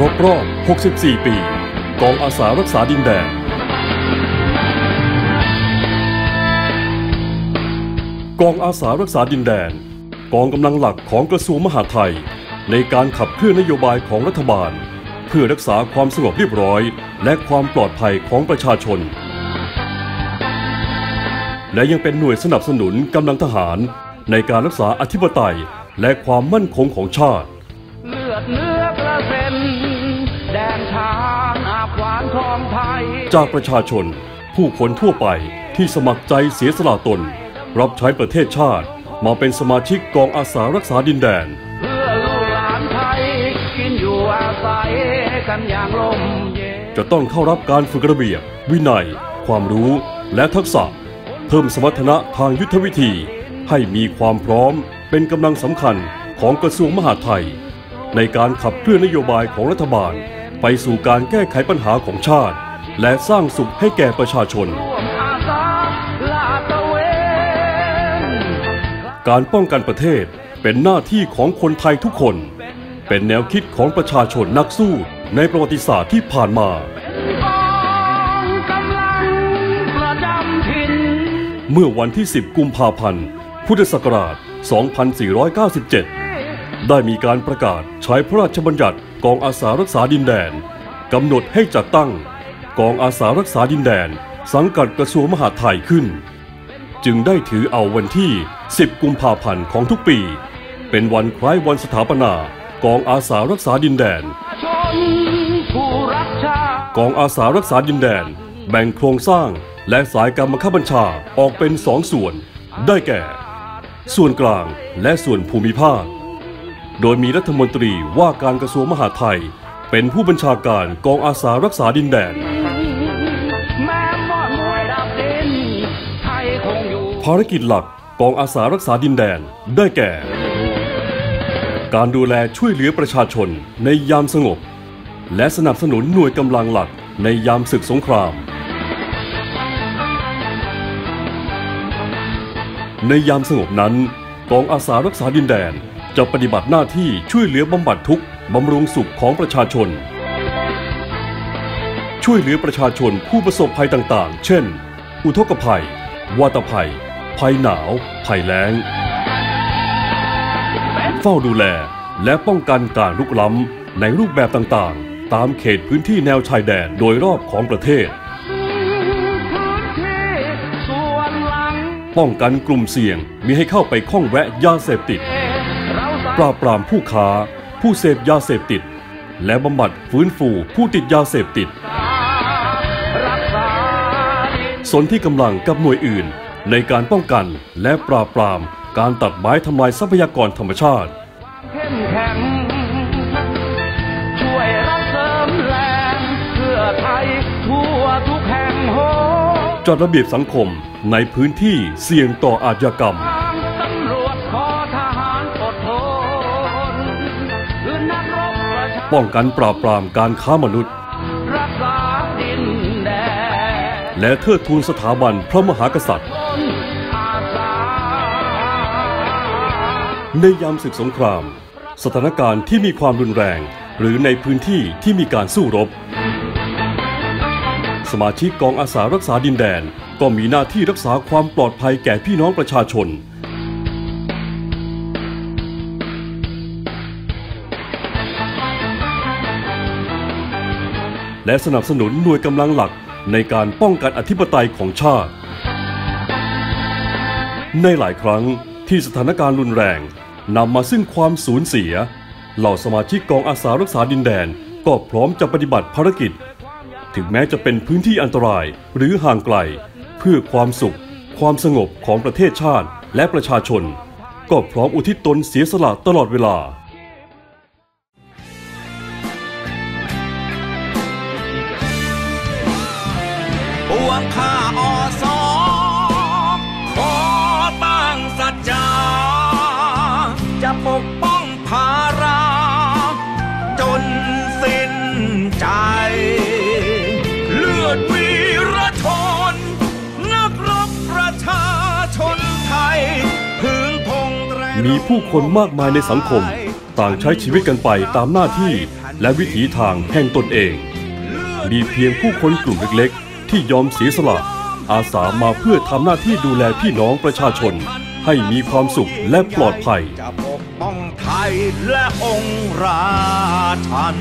ครบรอบ 64 ปี กองอาสารักษาดินแดน กองอาสารักษาดินแดน กองกำลังหลักของกระทรวงมหาดไทย ในการขับเคลื่อนนโยบายของรัฐบาล เพื่อรักษาความสงบเรียบร้อย และความปลอดภัยของประชาชน และยังเป็นหน่วยสนับสนุนกำลังทหาร ในการรักษาอธิปไตยและความมั่นคงของชาติ ของไทย จากประชาชน ผู้คนทั่วไปที่สมัครใจเสียสละตน รับใช้ประเทศชาติ มาเป็นสมาชิกกองอาสารักษาดินแดน เพื่อลูกหลานไทย กินอยู่อาศัยกันอย่างลมเย็นจะต้องเข้ารับการฝึกระเบียบ วินัย ความรู้และทักษะ เพิ่มสมรรถนะทางยุทธวิธี ให้มีความพร้อมเป็นกำลังสำคัญของกระทรวงมหาดไทย ในการขับเคลื่อนนโยบายของรัฐบาล ไปสู่การแก้ไขปัญหาของชาติ และสร้างสุขให้แก่ประชาชน การป้องกันประเทศเป็นหน้าที่ของคนไทยทุกคน เป็นแนวคิดของประชาชนนักสู้ในประวัติศาสตร์ที่ผ่านมา เมื่อวันที่ 10 กุมภาพันธ์ พุทธศักราช 2497 ได้มีการประกาศใช้พระราชบัญญัติกองอาสารักษาดินแดนกำหนดให้จัดตั้ง กองอาสารักษาดินแดน สังกัดกระทรวงมหาดไทยขึ้น จึงได้ถือเอาวันที่ 10 กุมภาพันธ์ของทุกปี เป็นวันคล้ายวันสถาปนากองอาสารักษาดินแดนกชาติกองอาสารักษาดินแดน แบ่งโครงสร้างและสายการบังคับบัญชาออกเป็นสองส่วน ได้แก่ ส่วนกลางและส่วนภูมิภาค โดยมีรัฐมนตรีว่าการกระทรวงมหาดไทย เป็นผู้บัญชาการกองอาสารักษาดินแดน ภารกิจหลักกองอาสารักษาดินแดนได้แก่ การดูแลช่วยเหลือประชาชนในยามสงบ และสนับสนุนหน่วยกำลังหลักในยามศึกสงคราม ในยามสงบนั้นกองอาสารักษาดินแดน จะปฏิบัติหน้าที่ช่วยเหลือบำบัดทุกข์บำรุงสุขของประชาชน ช่วยเหลือประชาชนผู้ประสบภัยต่างๆ เช่น อุทกภัย วาตภัย ภัยหนาว ภัยแล้ง เฝ้าดูแลและป้องกันการลุกล้ำในรูปแบบต่างๆ ตามเขตพื้นที่แนวชายแดนโดยรอบของประเทศ ป้องกันกลุ่มเสี่ยงมิให้เข้าไปข้องแวะยาเสพติด ปราบปรามผู้ค้า ผู้เสพยาเสพติด และบำบัดฟื้นฟูผู้ติดยาเสพติดรักษาดินสนที่กำลังกับหน่วยอื่น ในการป้องกันและปราบปรามการตัดไม้ทำลายทรัพยากรธรรมชาติเข้มแข็งช่วยรับเสริมแรงเพื่อไทยทั่วทุกแห่งโหจัดระเบียบสังคมในพื้นที่เสี่ยงต่ออาชญากรรม ป้องกันปราบปรามการค้ามนุษย์ และเทิดทูนสถาบันพระมหากษัตริย์ ในยามศึกสงคราม สถานการณ์ที่มีความรุนแรง หรือในพื้นที่ที่มีการสู้รบ สมาชิกกองอาสารักษาดินแดนก็มีหน้าที่รักษาความปลอดภัยแก่พี่น้องประชาชน และสนับสนุนหน่วยกำลังหลักในการป้องกันอธิปไตยของชาติ ในหลายครั้งที่สถานการณ์รุนแรงนำมาซึ่งความสูญเสีย เหล่าสมาชิกกองอาสารักษาดินแดนก็พร้อมจะปฏิบัติภารกิจ ถึงแม้จะเป็นพื้นที่อันตรายหรือห่างไกล เพื่อความสุข ความสงบของประเทศชาติและประชาชน ก็พร้อมอุทิศตนเสียสละตลอดเวลา ปวงข้าอสอขอตั้งสัจจา จะปกป้องภารา จนสิ้นใจ เลือดวีรชน นักรบประชาชนไทยพื้นธงแรมีผู้คนมากมายในสังคม ต่างใช้ชีวิตกันไปตามหน้าที่และวิถีทางแห่งตนเอง มีเพียงผู้คนกลุ่มเล็กๆ ที่ยอมเสียสละ อาสามาเพื่อทำหน้าที่ดูแลพี่น้องประชาชน ให้มีความสุขและปลอดภัยจะปกป้องไทยและองค์ราชัน